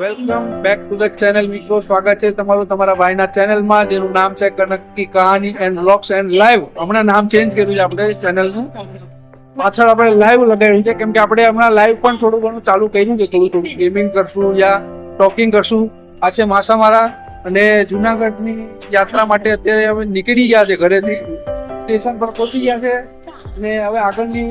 Welcome back to the channel મિત્રો. સ્વાગત છે તમારું તમારા ભાઈના ચેનલમાં જેનું નામ છે કનકી કહાની એન્ડ વ્લોગ્સ એન્ડ લાઈવ હમણાં નામ ચેન્જ કર્યું છે આપણે ચેનલનું પાછળ આપણે લાઈવ લગાવ્યું છે. કેમ કે આપણે હમણાં લાઈવ પણ થોડું ઘણું ચાલુ કર્યું છે. થોડું થોડું ગેમિંગ કરશું યા ટોકિંગ કરશું. આ છે માસામારા અને જુનાગઢની યાત્રા માટે અત્યારે અમે નીકળી ગયા છે ઘરેથી. સ્ટેશન પર પહોંચી ગયા છે. અને હવે આગળની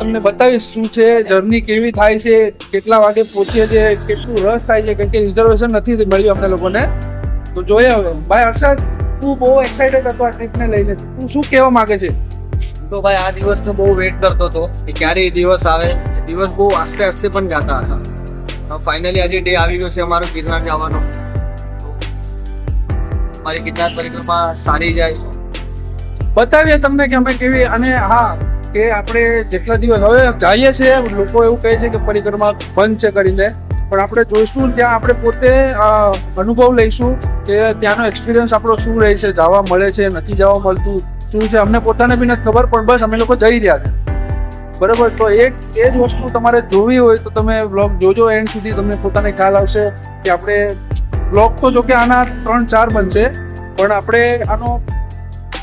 તમને બતાવીશ શું છે જર્ની કેવી થાય છે કેટલા વાગે પહોંચીએ છે કેટલું રસ થાય છે કેમ કે રિઝર્વેશન નથી મળ્યું અમને લોકોને. તો જોઈએ હવે. ભાઈ હર્ષદ તું બહુ એક્સાઇટેડ હતો આ ટ્રીપને લઈને. તું શું કહેવા માંગે છે? તો ભાઈ આ દિવસનો બહુ વેટ કરતો હતો કે ક્યારે એ દિવસ આવે. એ દિવસ બહુ આસ્તે આસ્તે પણ જાતા હતા. ફાઇનલી આજે ડે આવી ગયો છે અમારો ગિરનાર જવાનો. મારી ગિરનાર પરિક્રમા સારી જાય. બતાવીએ તમને કે અમે કેવી અને હા કે આપણે જેટલા દિવસ હવે જઈએ છીએ, લોકો એવું કહે છે કે પરિક્રમા બંધ છે કરીને. પણ આપણે જોઈશું, ત્યાં આપણે પોતે અનુભવ લઈશું કે ત્યાંનો એક્સપિરિયન્સ આપણો શું રહે છે, જવા મળે છે, નથી જવા મળતું, શું છે, અમને પોતાને બી નથી ખબર, પણ બસ અમે લોકો જઈ રહ્યા છે. બરાબર? તો એક, એ જ વસ્તુ તમારે જોવી હોય તો તમે બ્લોગ જોજો, એન્ડ સુધી તમને પોતાને ખ્યાલ આવશે કે આપણે બ્લોગ તો જો કે આના ત્રણ ચાર બનશે, પણ આપણે આનો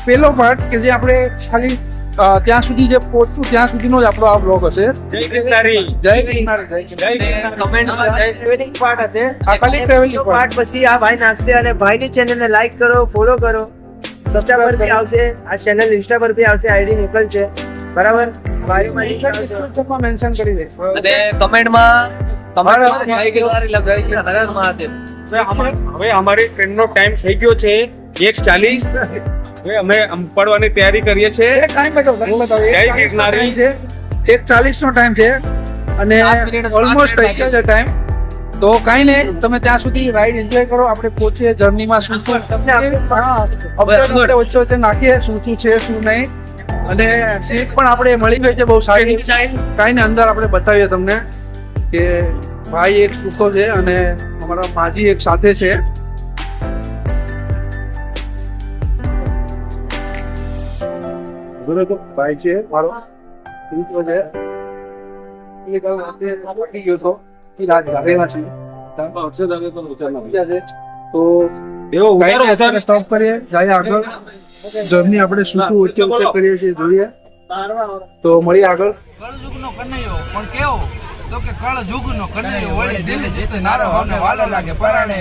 પેલો પાર્ટ કે જે આપણે ખાલી ત્યાં સુધી જે પહોંચશું ત્યાં સુધીનો જ આપણો આ બ્લોગ હશે. જય ગિરનારી જય ગિરનાર જય ગિરનાર. કમેન્ટમાં જય ટ્રેવલિંગ પાર્ટ હશે. આ ખાલી પછી આ ભાઈ નાખશે અને ભાઈની ચેનલને લાઈક કરો ફોલો કરો. ઇન્સ્ટા પર બી આવશે. આ ચેનલ ઇન્સ્ટા પર બી આવશે આઈડી મોકલ છે બરાબર ભાઈ મારી Mention આવશે. માં mention કરી દે અને કમેન્ટમાં તમારા જય ગિરનારી લખાવી છે હર હર મહાદેવ. હવે અમા- હવે અમારી ટ્રેનનો ટાઈમ થઈ ગયો છે એક ચાલીસ. અમે પડવાની તૈયારી કરીએ છીએ. એક બતાવો, time બતાવો. જય ગિરનારી. છે. એક ચાલીસ નો ટાઈમ છે અને ઓલમોસ્ટ થઈ ગયો છે ટાઈમ તો કાંઈ નહીં તમે ત્યાં સુધી રાઈડ એન્જોય કરો આપણે પહોંચીએ જર્નીમાં શું શું તમને વચ્ચે વચ્ચે નાખીએ શું શું છે શું નહીં. અને સીટ પણ આપણે મળી ગઈ છે બહુ સારી. કાંઈ ને અંદર આપણે બતાવીએ તમને કે ભાઈ એક સુખો છે અને અમારા માજી એક સાથે છે. બરોબર ભાઈ છે મારો મિત્રો છે. એ કાલ રાતે પટી ગયો હતો એ રાત જાગેલા છે. બીજા છે. તો એવો ઉતારો અત્યારે સ્ટોપ કરીએ જાય આગળ. જર્ની આપણે શું શું ઉચ્ચ ઉચ્ચ કરીએ છીએ જોઈએ. તો મળીએ આગળ. પણ કેવો? તો કે વળી દિલ વાલો લાગે પરાણે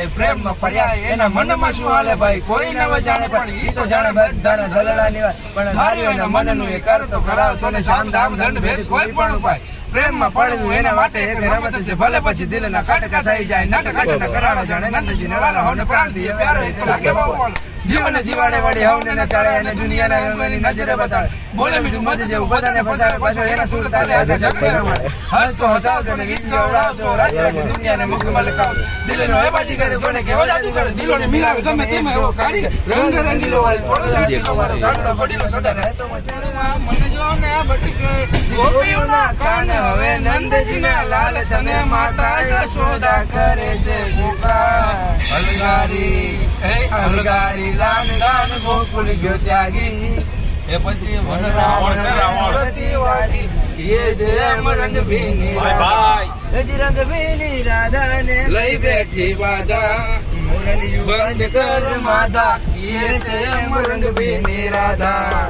પર્યાય એના મનમાં શું હાલે ભાઈ? કોઈ ન જાણે પણ ઈ તો જાણે બધાને દલડા લેવા. પણ ધાર્યું એના મનનું એ કરતો કરાવતો ને શામ દામ દંડ ભેદ કોઈ પણ ઉપાય. પ્રેમમાં પડવું એના માટે એક રમત છે ભલે પછી દિલના કટકા થઈ જાય નટ કટ કરાણો જાણે નંદજી નળાનો હોને પ્રાણ દીએ પ્યારો એક લાગે બહુ જીવન જીવાડે વળી હવને નચાડે અને દુનિયાના રંગની નજરે બતાવે. બોલે મીઠું મધ જેવું બધાને ફસાવે પાછો એના સુર તાલે આજે જગને રમાડે. હસતો હસાવતો ને ગીત ગવડાવતો રાજે રાજે દુનિયાને મુખમાં લખાવતો દિલનો એ બાજી કરે કોને કેવો જાદુ કરે, દિલોને મિલાવે, ગમે તેમ એવો કાઢી રંગ રંગીલો વાળી ફોટો લાગી મારો કાકડો પડીલો સદા રહેતો મને જો ને ભટકે ગોપીઓના કાન હવે નંદજીના લાલ તમે માતા યશોદા કરે છે ગોપા એ હે હલગારી લાન ગાન ગોકુળ ગયો ત્યાગી. એ પછી વન રાવણ. રાવણ એ છે એમ ભીની ભાઈ હજી રંગ ભીની રાધાને લઈ બેઠી બાધા. મુરલી બંધ કર માધા. એ છે એમ ભીની રાધા.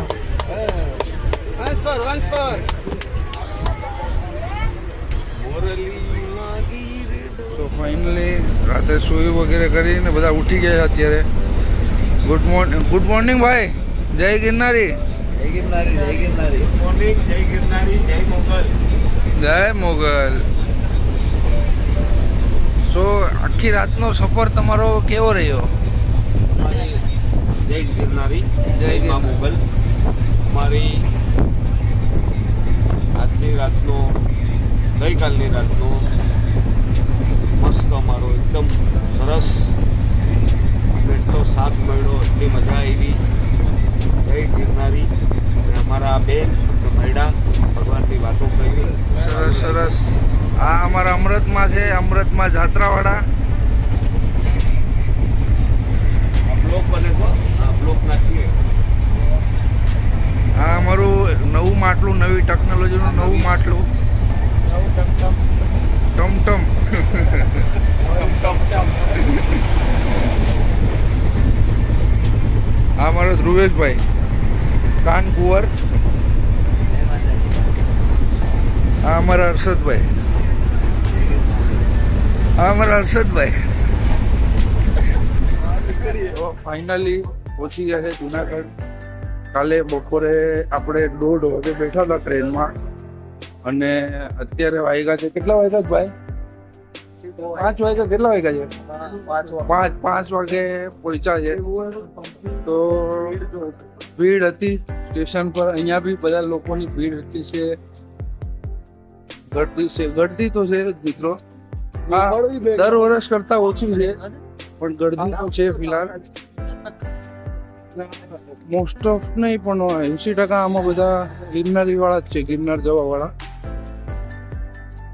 તો ફાઇનલી રાતે સુઈ વગેરે કરીને બધા ઉઠી ગયા અત્યારે. ગુડ મોર્નિંગ ગુડ મોર્નિંગ ભાઈ જય ગિરનારી જય ગિરનારી જય ગિરનારી મોર્નિંગ જય ગિરનારી જય મોગલ જય મોગલ સો આખી રાતનો સફર તમારો કેવો રહ્યો? જય ગિરનારી જય જય મોગલ. મારી આજની રાતનો ગઈકાલની રાતનો મસ્ત અમારો છે અમૃતમાં જાત્રાવાળા. આ આ અમારું નવું માટલું નવી ટેકનોલોજીનું નવું માટલું. ટમ આ મારો ધ્રુવેશભાઈ. કાન કુંવર આ અમારા હર્ષદભાઈ. અમારા હર્ષદભાઈ. ફાઇનલી પહોંચી ગયા છે જુનાગઢ. કાલે બપોરે આપણે દોઢ વાગે બેઠા હતા ટ્રેનમાં. અને અત્યારે વાગ્યા છે કેટલા વાગ્યા છે ભાઈ? પાંચ વાગ્યા કેટલા વાગ્યા છે? પાંચ પાંચ વાગે પહોંચ્યા છે. તો ભીડ હતી. સ્ટેશન પર અહીંયા બી બધા લોકોની ભીડ હતી છે. ઘટતી છે ઘટતી તો છે હા દર વર્ષ કરતા ઓછી છે પણ ગળદી છે ફિલહાલ. મોસ્ટ ઓફ નહીં પણ એસી ટકા આમાં બધા ગિરનારી વાળા જ છે ગિરનાર જવા વાળા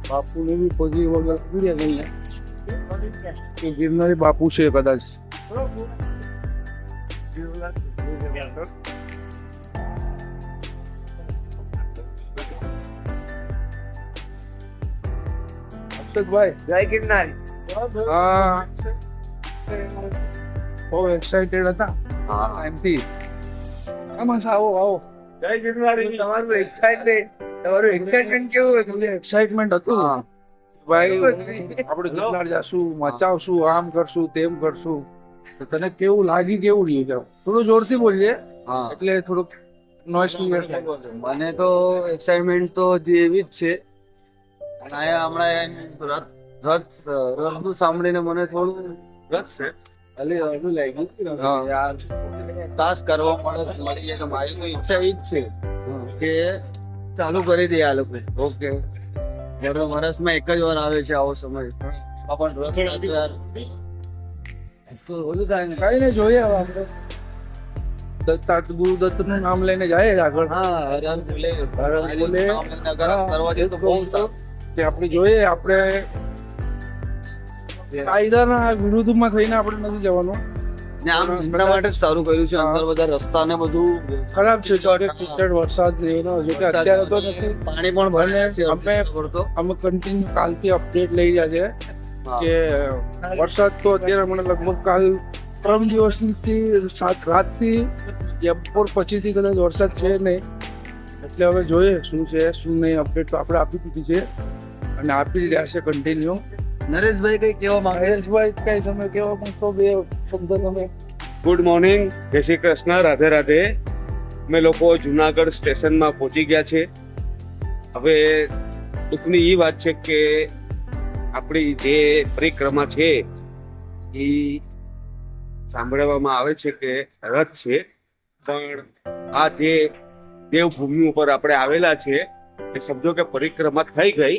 બાપુને બી પગી વગર પૂર્યા કે ગિરનારી બાપુ છે કદાચ. હર્ષદભાઈ જય ગિરનારી. હા. બહુ એક્સાઇટેડ હતા. એમથી. આમાં આવો આવો. જય ગિરનારી. તમારું એક્સાઇટમેન્ટ તમારું એક્સાઇટમેન્ટ કેવું હતું? એક્સાઇટમેન્ટ હતું. ભાઈ આપણે ગિરનાર જાશું મચાવશું આમ કરશું તેમ કરશું. તો તને કેવું લાગી કેવું રહ્યું છે? થોડું જોરથી બોલજે હા. એટલે થોડુંક નોઈસ મને તો એક્સાઇટમેન્ટ તો જે એવી જ છે. હમણાં રથ રથ રથનું સાંભળીને મને થોડું રથ છે. અલી અડું લાગ્યું યાર તાસ કરવા મળે મળી જાય તો મારી તો ઈચ્છા ઈ જ છે કે ચાલુ કરી દે આ લોકો. ઓકે. દર વર્ષમાં એક જ વાર આવે છે આવો સમય. પણ રથ યાર ઓલું થાય ને? કઈ ને જોઈએ હવે આપણે. દત્તા ગુરુદત્તનું નામ લઈને જાય આગળ. હા હરણ બોલે હરણ બોલે. કરવા જાય તો બહુ સારું. કે આપણે જોઈએ આપણે કાયદાના વિરુદ્ધમાં થઈને આપણે નથી જવાનું. ને આમ એમના માટે સારું કર્યું છે અંદર બધા રસ્તા ને બધું ખરાબ છે ચોટે કીચડ વરસાદ એનો જો કે અત્યારે તો નથી. પાણી પણ ભરે છે અમે- પડતો અમે કન્ટિન્યુ કાલથી અપડેટ લઈ રહ્યા છે કે વરસાદ તો અત્યારે મને લગભગ કાલ ત્રણ દિવસથી સાત રાતથી બપોર પછીથી કદાચ વરસાદ છે નહીં. એટલે હવે જોઈએ શું છે શું નહીં અપડેટ તો આપણે આપી દીધી છે. અને આપી રહ્યા છે કન્ટિન્યુ નરેશભાઈ કઈ કેવા માંગે નરેશભાઈ કઈ તમે કેવા માંગતો બે શબ્દ તમે. ગુડ મોર્નિંગ જય શ્રી કૃષ્ણ. રાધે રાધે. અમે લોકો જુનાગઢ સ્ટેશનમાં પહોંચી ગયા છે. હવે દુઃખની એ વાત છે કે આપણી જે પરિક્રમા છે એ સાંભળવામાં આવે છે કે રથ છે પણ આ જે દેવભૂમિ ઉપર આપણે આવેલા છે એ સમજો કે પરિક્રમા થઈ ગઈ.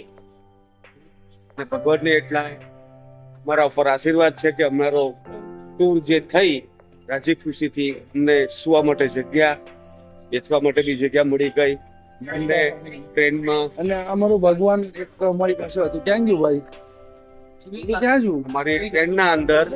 ભગવાનને એટલા મારા ઉપર આશીર્વાદ છે કે અમારો ટૂર જે થઈ રાજી ખુશીથી અમને સુવા માટે જગ્યા બેસવા માટે બી જગ્યા મળી ગઈ. અને ટ્રેનમાં અને અમારું ભગવાન એક અમારી પાસે હતું. ક્યાં ગયું ભાઈ? ક્યાં ગયું? અમારી ટ્રેનના અંદર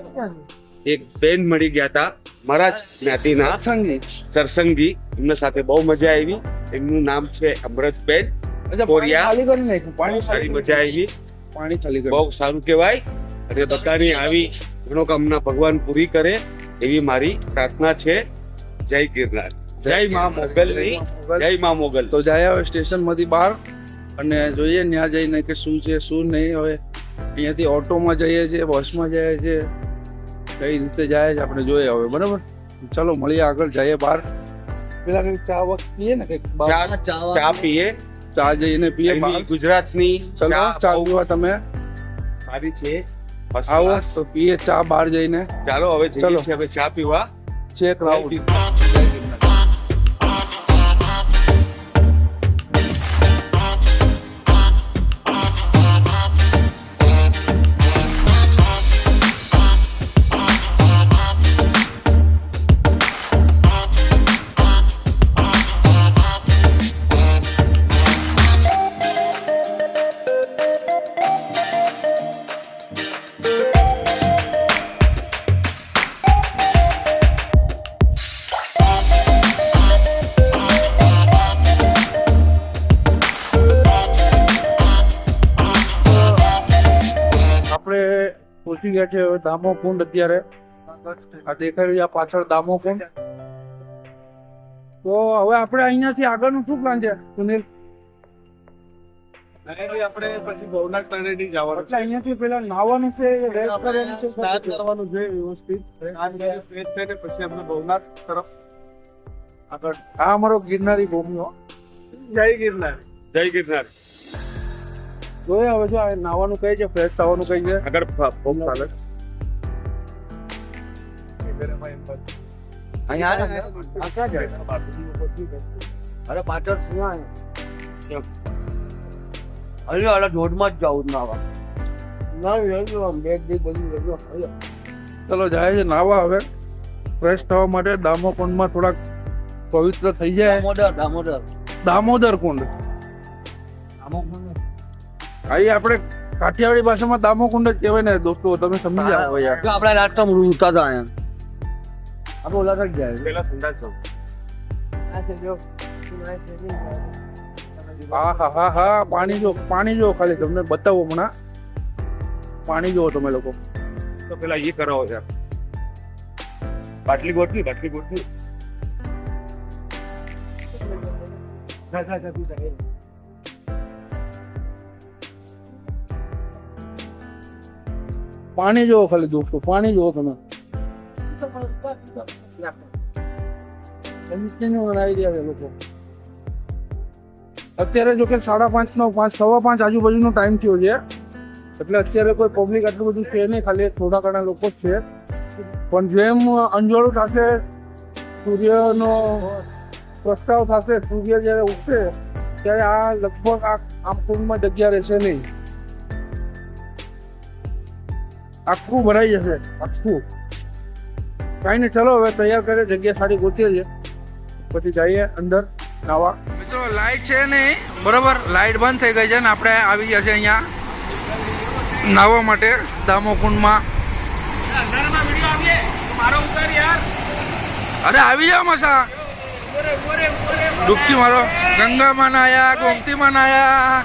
એક બેન મળી ગયા હતા મારા જ જ્ઞાતિના. સંગીત સરસંગી. એમના સાથે બહુ મજા આવી. એમનું નામ છે અમરતબેન બેન કોરિયા. પાણી ખાલી કરી નાખ્યું. બહુ પાણી સારી મજા આવી. પાણી ખાલી ગયું. બહુ સારું કહેવાય. અને બધાની આવી મનોકામના ભગવાન પૂરી કરે એવી મારી પ્રાર્થના છે. જય ગિરનાર. જય મા મોગલ. જય મા મોગલ. તો જાય હવે સ્ટેશનમાંથી બહાર અને જોઈએ ત્યાં જઈને કે શું છે શું નહીં. હવે અહીંયાથી ઓટોમાં જઈએ છીએ બસમાં જઈએ છીએ. કઈ રીતે જાય છે આપણે જોઈએ હવે બરાબર? ચલો મળીએ આગળ જઈએ બહાર. પેલા કઈ ચા વખત પીએ ને? કઈ ચા પીએ. ચા જઈને પીએ ગુજરાતની ચલો ચા પીવા તમે. સારી છે આવો તો પીએ ચા બહાર જઈને. ચાલો હવે જઈએ ચલો. હવે ચા પીવા. ચેક રાઉન્ડ પહોંચી ગયા છે હવે દામો કુંડ અત્યારે આ દેખાઈ રહ્યું આ પાછળ દામો કુંડ. તો હવે આપણે અહીંયાથી આગળનું શું પ્લાન છે સુનિલ? આપણે પછી ભવનાથ તળેટી જવાનું એટલે અહીંયાથી પેલા નાવાનું છે સ્નાન કરવાનું વ્યવસ્થિત ફ્રેશ થઈને પછી આપણે ભવનાથ તરફ આગળ. આ અમારો ગિરનારી ભૂમિઓ જય ગિરનાર. જય ગિરનાર. જોઈએ હવે જો આ નાવાનું કહે છે ફ્રેશ થવાનું કહે છે. આગળ ફોક ચાલે. અરે પાછળ શું આ? અરે અરે જ જાવું નાવા. ચલો જાય છે નાવા હવે. ફ્રેશ થવા માટે દામો કુંડમાં થોડાક પવિત્ર થઈ જાય. દામોદર દામોદર. દામોદર કુંડ? અહીં આપણે કાઠિયાવાડી ભાષામાં દામો કુંડ જ કહેવાય ને દોસ્તો તમે સમજી જાઓ યાર. જો આપણે રાસ્તા ઉતા હતા અહીંયા. આપણે ઓલા તક જાય પેલા સંડાસ જાઉં. હા હા હા હા પાણી જો પાણી જો ખાલી તમને બતાવો હમણાં. પાણી જોવો તમે લોકો. તો પેલા એ કરાવો યાર. બાટલી ગોઠવી બાટલી ગોઠવી. જો પાણી જોવો ખાલી દોસ્તો પાણી જોવો તમે. લોકો? અત્યારે જો કે સાડા પાંચ નો પાંચ સવા પાંચ આજુબાજુનો ટાઈમ થયો છે. એટલે અત્યારે કોઈ પબ્લિક આટલું બધું છે નહીં ખાલી થોડા ઘણા લોકો જ છે. પણ જેમ અંજવાળું થશે સૂર્યનો પ્રસ્તાવ થશે સૂર્ય જ્યારે ઉગશે ત્યારે આ લગભગ આ આમ કુંડમાં જગ્યા રહેશે નહીં. આખું ભરાઈ જશે, આખું. કાંઈ નહીં, ચલો, હવે તૈયાર કરે જગ્યા સારી ગોતીએ છે પછી જઈએ અંદર નાવા મિત્રો, લાઈટ છે નહીં. બરોબર, લાઈટ બંધ થઈ ગઈ છે ને આપણે આવી ગયા છે અહીંયા નાવા માટે, દામોકુંડમાં. અરે, આવી જાઓ, મસા. ડૂબકી મારો. ગંગામાં નાયા, ગોમતીમાં નાયા.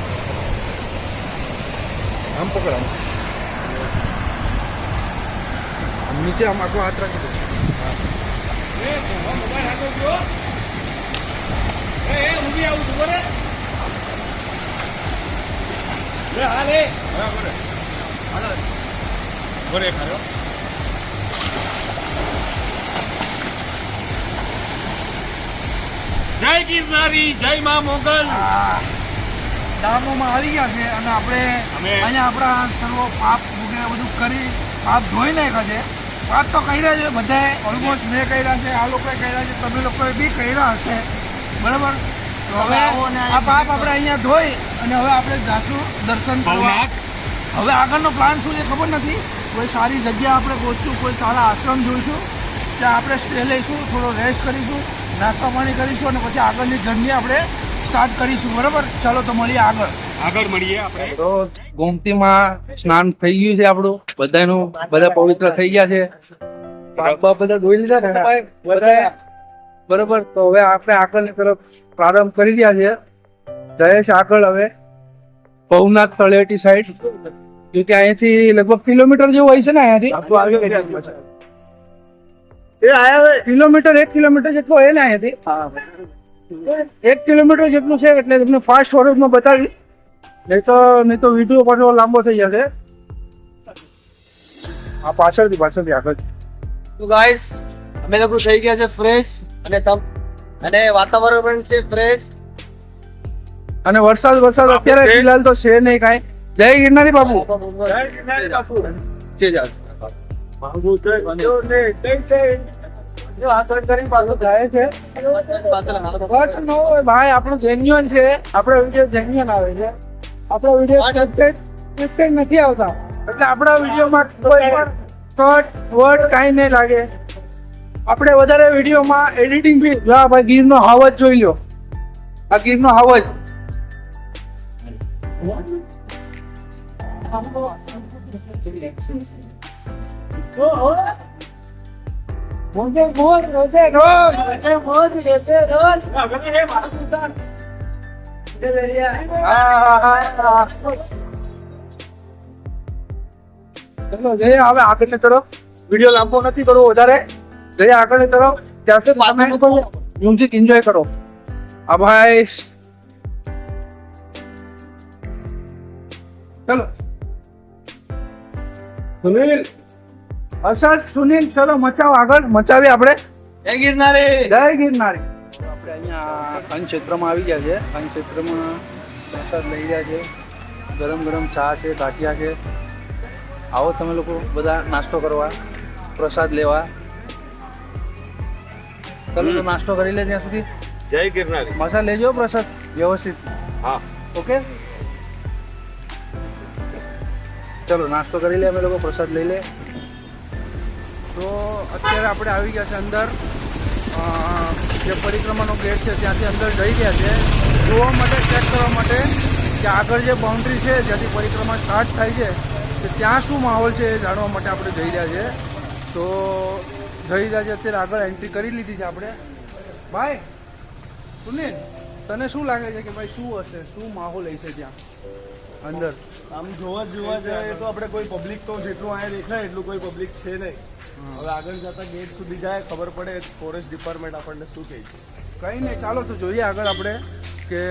આમ પકડ આમ નીચે આમ આખો હાથ રાખી દે. જય ગિરનારી જય મા મોગલ. ડામોમાં આવી ગયા છે અને આપણે અહીંયા આપણા સર્વ પાપ વગેરે બધું કરી પાપ ધોઈ નાખ્યા છે. પાપ તો કર્યા છે બધાએ ઓલમોસ્ટ મેં કર્યા છે આ લોકોએ કર્યા છે તમે લોકોએ બી કર્યા હશે. બરાબર? તો હવે આ પાપ આપણે અહીંયા ધોઈ અને હવે આપણે જાશું દર્શન કરવા. હવે આગળનો પ્લાન શું છે ખબર નથી. કોઈ સારી જગ્યા આપણે પહોંચશું કોઈ સારા આશ્રમ જોઈશું ત્યાં આપણે સ્ટે લઈશું થોડો રેસ્ટ કરીશું નાસ્તા પાણી કરીશું અને પછી આગળની જર્ની આપણે સ્ટાર્ટ કરીશું બરાબર? ચાલો તો મળીએ આગળ. આગળ મળીએ આપણે. તો ગોમતીમાં સ્નાન થઈ ગયું છે આપણું. બધાનું બધા પવિત્ર થઈ ગયા છે. બાપ બધા ધોઈ લીધા ને ભાઈ? બધાએ બરોબર તો હવે આપણે આગળની તરફ પ્રારંભ કરી રહ્યા છે જયેશ આગળ હવે. ભવનાથ તળેટી સાઈડ જો કે અહીંયાથી લગભગ કિલોમીટર જેવું હોય છે ને અહીંયાથી? કિલોમીટર એક કિલોમીટર જેટલો હોય ને અહીંયાથી? એક કિલોમીટર જેટલું છે એટલે તમને ફાસ્ટ ફોરવર્ડમાં બતાવીશ. નહીં તો નહીં તો વીડિયો પાછો લાંબો થઈ જશે. આ પાછળથી પાછળથી આગળ. તો ગાઈસ અમે લોકો થઈ ગયા છે ફ્રેશ અને તમ અને વાતાવરણ પણ છે ફ્રેશ અને વરસાદ વરસાદ અત્યારે ફિલહાલ તો છે નહીં કાંઈ. જય ગિરનારી બાપુ. જય ગિરનારી બાપુ. આ કટ બાપુ. જય છે ભાઈ આપણું જેન્યુઅન છે. આપણો વીડિયો જેન્યુઅન આવે છે. આપણો વીડિયો સ્ક્રિપ્ટેડ મિસ્ટેક નથી આવતા. એટલે આપણા વિડીયોમાં કોઈ પણ કટ વર્ડ કાંઈ નહીં લાગે. આપણે વધારે વિડીયોમાં એડિટિંગ બી આ ભાઈ ગીરનો હાવજ જોઈ લો. આ ગીરનો હાવજ. મોજે મોજ રોજે રોજ મોજે મોજ રોજે રોજ. હા ચલો જઈએ હવે આગળની તરફ. વીડિયો લાંબો નથી કરવો વધારે. જઈએ આગળની તરફ. ત્યાંથી તમે મ્યુઝિક એન્જોય કરો. આ ભાઈ. ચલો. સુનિલ હર્ષદ સુનિલ ચલો મચાવો આગળ. મચાવી આપણે. જય ગિરનારી. જય ગિરનારી. આપણે અહીંયા અન્ન ક્ષેત્રમાં આવી ગયા છે. અન્ન ક્ષેત્રમાં પ્રસાદ લઈ રહ્યા છે. ગરમ ગરમ ચા છે ગાંઠિયા છે. આવો તમે લોકો બધા નાસ્તો કરવા પ્રસાદ લેવા. તમે નાસ્તો કરી લે ત્યાં સુધી. જય ગિરનારી. મસાલા લેજો પ્રસાદ વ્યવસ્થિત. હા. ઓકે? ચલો નાસ્તો કરી લે અમે લોકો પ્રસાદ લઈ લે. તો અત્યારે આપણે આવી ગયા છે અંદર. જે પરિક્રમાનો ગેટ છે ત્યાંથી અંદર જઈ ગયા છે. જોવા માટે ચેક કરવા માટે કે આગળ જે બાઉન્ડ્રી છે જ્યાંથી પરિક્રમા સ્ટાર્ટ થાય છે કે ત્યાં શું માહોલ છે એ જાણવા માટે આપણે જઈ રહ્યા છે. તો જઈ રહ્યા છે અત્યારે આગળ એન્ટ્રી કરી લીધી છે આપણે. ભાઈ સુનિલ તને શું લાગે છે કે ભાઈ શું હશે શું માહોલ હશે ત્યાં? અંદર. આમ જોવા જોવા જાય તો આપણે કોઈ પબ્લિક તો જેટલું અહીંયા દેખાય એટલું કોઈ પબ્લિક છે નહીં. હવે આગળ જતા ગેટ સુધી જાય ખબર પડે ફોરેસ્ટ ડિપાર્ટમેન્ટ આપણને શું કહે છે. કંઈ નહીં ચાલો તો જોઈએ આગળ આપણે કે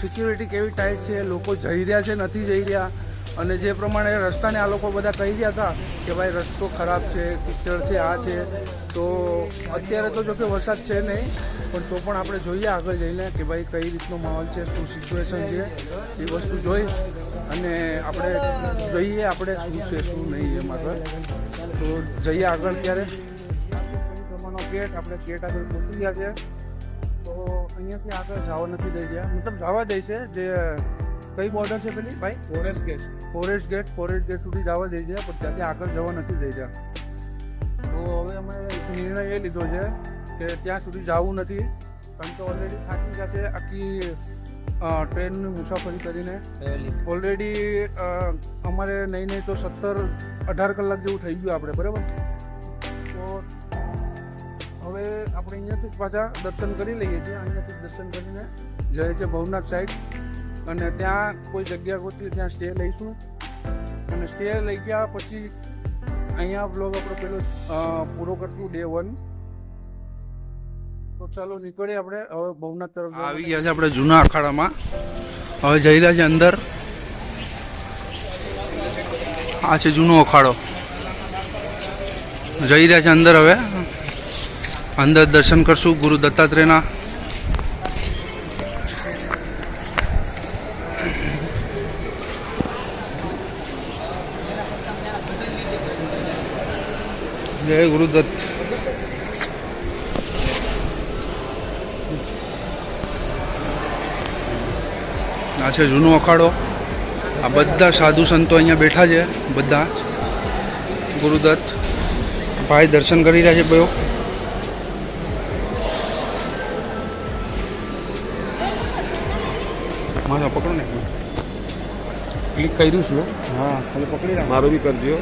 સિક્યુરિટી કેવી ટાઈટ છે લોકો જઈ રહ્યા છે નથી જઈ રહ્યા. અને જે પ્રમાણે રસ્તાને આ લોકો બધા કહી રહ્યા હતા કે ભાઈ રસ્તો ખરાબ છે કિચડ છે આ છે તો અત્યારે તો જોકે વરસાદ છે નહીં પણ તો પણ આપણે જોઈએ આગળ જઈને કે ભાઈ કઈ રીતનો માહોલ છે શું સિચ્યુએશન છે એ વસ્તુ જોઈ. અને આપણે જોઈએ આપણે શું છે શું નહીં એ આગળ. તો જઈએ આગળ ત્યારે. ગેટ આપણે ગેટ આગળ પહોંચી ગયા છે. તો અહીંયાથી આગળ જવા નથી દઈ ગયા મતલબ જવા દે છે જે કઈ બોર્ડર છે પેલી? ભાઈ? Forest gate forest gate forest gate સુધી જવા દઈ છે પણ ત્યાંથી આગળ જવા નથી દઈ ગયા તો હવે અમે એક નિર્ણય એ લીધો છે કે ત્યાં સુધી જવું નથી. કારણ કે ઓલરેડી થાકી ગયા છે આખી ટ્રેનની મુસાફરી કરીને. ઓલરેડી અમારે નહીં નહીં તો સત્તર અઢાર કલાક જેવું થઈ ગયું આપણે, બરાબર? તો હવે આપણે અહીંયાથી પાછા દર્શન કરી લઈએ છીએ, અહીંયાથી દર્શન કરીને જઈએ છીએ ભવનાથ સાઈડ અને ત્યાં કોઈ જગ્યા ગોતી ત્યાં સ્ટે લઈશું. અને સ્ટે લઈ ગયા પછી અહીંયા બ્લોગ આપણો પેલો પૂરો કરશું ડે વન તો ચાલો નીકળીએ આપણે, હવે ભવનાથ તરફ આવી ગયા છે આપણે જૂના અખાડામાં. હવે જઈ રહ્યા છે અંદર. આ છે જૂનો અખાડો. જઈ રહ્યા છે અંદર હવે. અંદર દર્શન કરશું ગુરુ દત્તાત્રેયના. જય ગુરુદત્ત આ છે જૂનો અખાડો. આ બધા સાધુ સંતો અહીંયા બેઠા છે બધા. ગુરુદત્ત ભાઈ દર્શન કરી રહ્યા છે ભાઈઓ. મારા પકડો ને. ક્લિક કર્યું છું. હા ખાલી પકડી રાખ. મારું બી કરજો.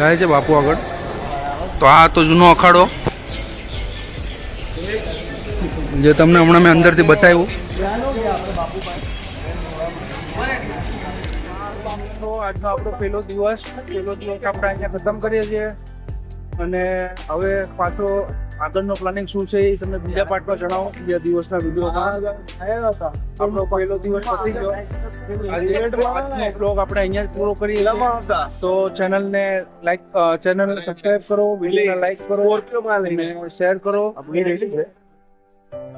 જાય છે બાપુ આગળ. તો આ તો જૂનો અખાડો. જે તમને હમણાં મેં અંદરથી બતાવ્યું. આજનો આપણો પહેલો દિવસ. પહેલો દિવસ આપણે અહીંયા ખતમ કરીએ છીએ. અને હવે પાછો આગળનો પ્લાનિંગ શું છે એ તમને બીજા પાર્ટમાં જણાવો. બીજા દિવસના વિડીયોમાં. આપણો પહેલો દિવસ પતી ગયો. આજે બ્લોગ આપણે અહીંયા પૂરો કરીએ છીએ. તો ચેનલને લાઈક ચેનલને સબસ્ક્રાઇબ કરો વિડીયોને લાઈક કરો અને શેર કરો.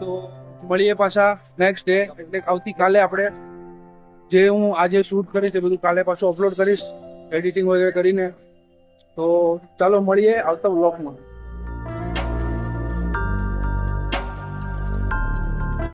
તો મળીએ પાછા નેક્સ્ટ ડે એટલે આવતીકાલે આપણે જે હું આજે શૂટ કરીશ એ બધું કાલે પાછું અપલોડ કરીશ એડિટિંગ વગેરે કરીને. તો ચાલો મળીએ આવતા બ્લોગમાં